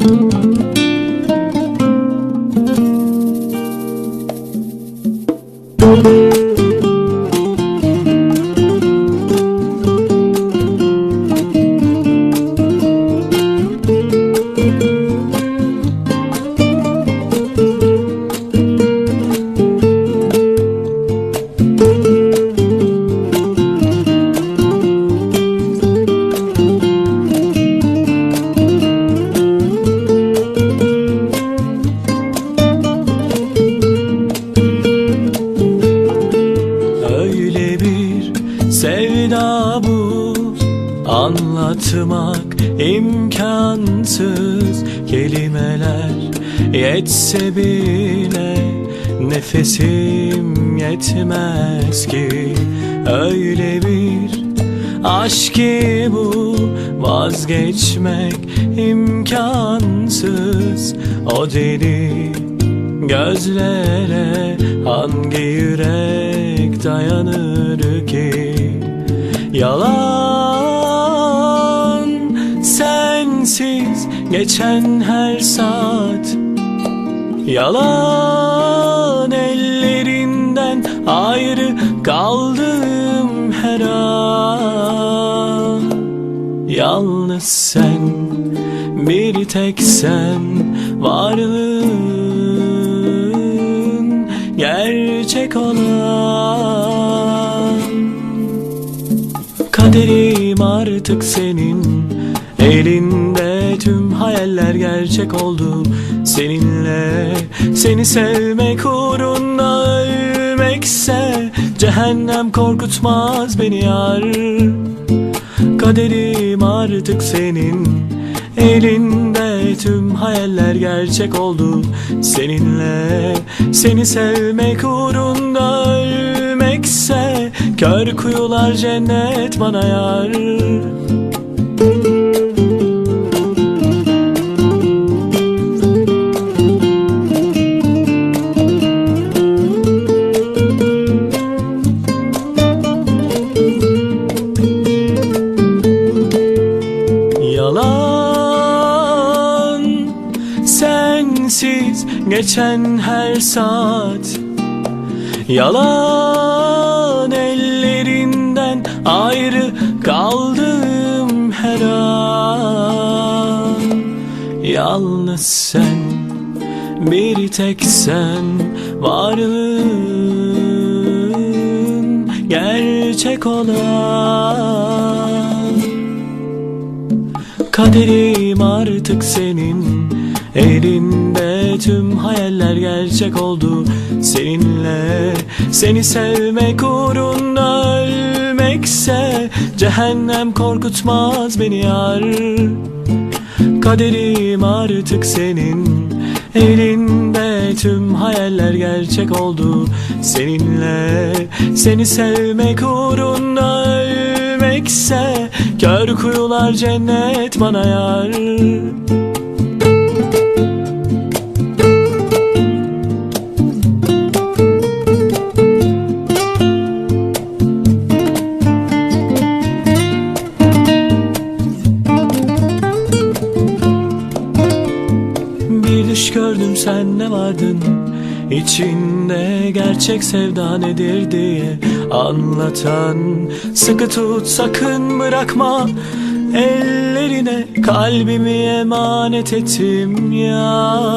Müzik Anlatmak imkansız. Kelimeler yetse bile Nefesim yetmez ki. Öyle bir aşk ki bu Vazgeçmek imkansız. O deli Gözlere hangi yürek dayanır ki? Yalan geçen her saat Yalan ellerinden ayrı kaldığım her an. Yalnız sen bir tek sen varlığın gerçek olan. Kaderim artık senin elinde tüm hayaller gerçek oldu. Seninle seni sevmek uğruna ölmekse Cehennem korkutmaz beni yar. Kaderim artık senin. Elinde tüm hayaller gerçek oldu. Seninle seni sevmek uğrunda ölmekse Kör kuyular cennet bana yar sensiz geçen her saat. Yalan ellerinden ayrı kaldığım her an. Yalnız sen bir tek sen varlığın gerçek olan. Kaderim artık senin Elinde tüm hayaller gerçek oldu. Seninle seni sevmek uğrunda ölmekse Cehennem korkutmaz beni yar. Kaderim artık senin Elinde. Tüm hayaller gerçek oldu. Seninle seni sevmek uğrunda ölmekse Kör kuyular cennet bana yar sen ne vardın? İçinde gerçek sevda nedir diye anlatan. Sıkı tut sakın bırakma. Ellerine kalbimi emanet ettim ya